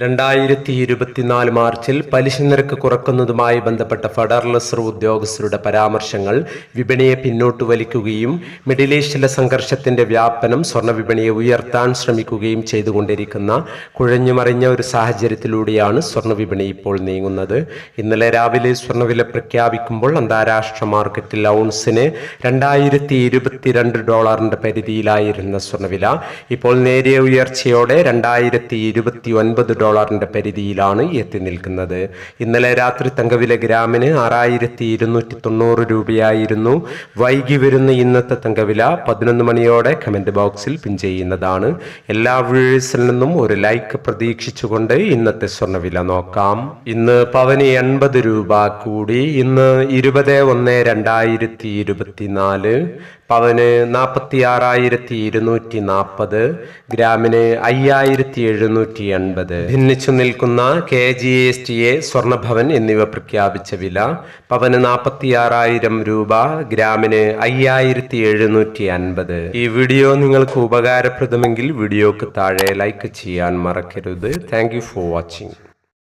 രണ്ടായിരത്തി ഇരുപത്തിനാല് മാർച്ചിൽ പലിശ നിരക്ക് കുറക്കുന്നതുമായി ബന്ധപ്പെട്ട ഫെഡറൽ റിസർവ് ഉദ്യോഗസ്ഥരുടെ പരാമർശങ്ങൾ വിപണിയെ പിന്നോട്ട് വലിക്കുകയും മിഡിൽ ഈസ്റ്റിലെ സംഘർഷത്തിന്റെ വ്യാപനം സ്വർണ വിപണിയെ ഉയർത്താൻ ശ്രമിക്കുകയും ചെയ്തുകൊണ്ടിരിക്കുന്ന കുഴഞ്ഞുമറിഞ്ഞ ഒരു സാഹചര്യത്തിലൂടെയാണ് സ്വർണ വിപണി ഇപ്പോൾ നീങ്ങുന്നത്. ഇന്നലെ രാവിലെ സ്വർണവില പ്രഖ്യാപിക്കുമ്പോൾ അന്താരാഷ്ട്ര മാർക്കറ്റിൽ ഔൺസിന് രണ്ടായിരത്തി ഇരുപത്തിരണ്ട് ഡോളറിന്റെ പരിധിയിലായിരുന്ന സ്വർണവില. ഇപ്പോൾ നേരിയ ഉയർച്ചയോടെ രണ്ടായിരത്തി ഇരുപത്തി ഒൻപത് ഡോളറിന്റെ പരിധിയിലാണ് എത്തി നിൽക്കുന്നത്. ഇന്നലെ രാത്രി തങ്കവില ഗ്രാമിന് ആറായിരത്തി ഇരുന്നൂറ്റി തൊണ്ണൂറ് രൂപയായിരുന്നു. വൈകി വരുന്ന ഇന്നത്തെ തങ്കവില പതിനൊന്ന് മണിയോടെ കമന്റ് ബോക്സിൽ പിൻ ചെയ്യുന്നതാണ്. എല്ലാ വ്യൂഴേഴ്സിൽ നിന്നും ഒരു ലൈക്ക് പ്രതീക്ഷിച്ചുകൊണ്ട് ഇന്നത്തെ സ്വർണവില നോക്കാം. ഇന്ന് പവന് എൺപത് രൂപ കൂടി. ഇന്ന് ഇരുപത് ഒന്ന് രണ്ടായിരത്തി ഇരുപത്തിനാല് പവന് നാൽപ്പത്തി ആറായിരത്തി ഇരുന്നൂറ്റി നാൽപ്പത് ഗ്രാമിന് അയ്യായിരത്തി എഴുന്നൂറ്റി എൺപത് ഭിന്നിച്ചു നിൽക്കുന്ന K G S T A Swarnabhavan എന്നിവ പ്രഖ്യാപിച്ച വില പവന് നാൽപ്പത്തിയാറായിരം രൂപ ഗ്രാമിന് അയ്യായിരത്തി എഴുന്നൂറ്റി അൻപത് ഈ വീഡിയോ നിങ്ങൾക്ക് ഉപകാരപ്രദമെങ്കിൽ വീഡിയോക്ക് താഴെ ലൈക്ക് ചെയ്യാൻ മറക്കരുത്. Thank for watching